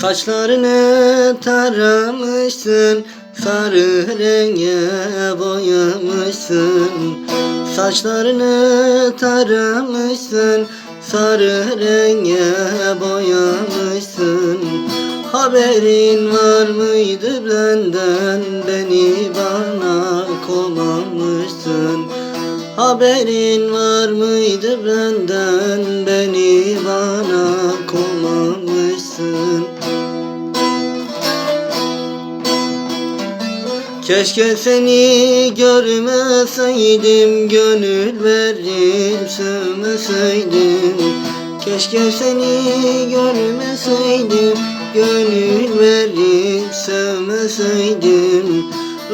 Saçlarını taramışsın Sarı renge boyamışsın. Saçlarını taramışsın Sarı renge boyamışsın. Haberin var mıydı benden Beni bana komamışsın Haberin var mıydı benden Keşke seni görmeseydim Gönül verip sevmeseydim Keşke seni görmeseydim Gönül verip sevmeseydim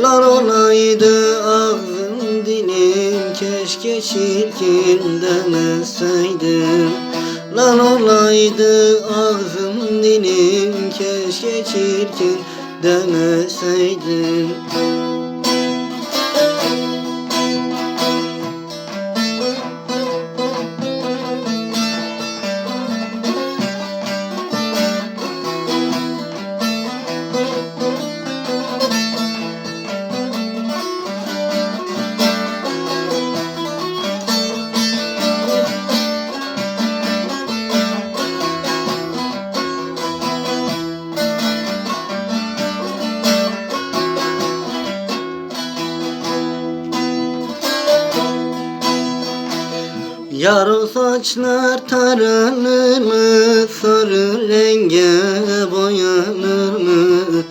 Lar olaydı ağzım dilim Keşke çirkin demeseydim. Lan olaydı ağzım dilim Keşke çirkin demeseydim Yar o saçlar taranır mı? Sarı renge boyanır mı?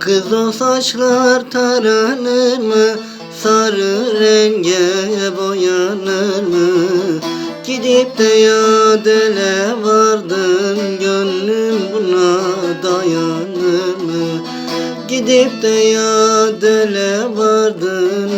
Kız o saçlar taranır mı? Sarı renge boyanır mı? Gidip de ya dele vardın Gönlüm buna dayanır mı? Gidip de ya dele vardın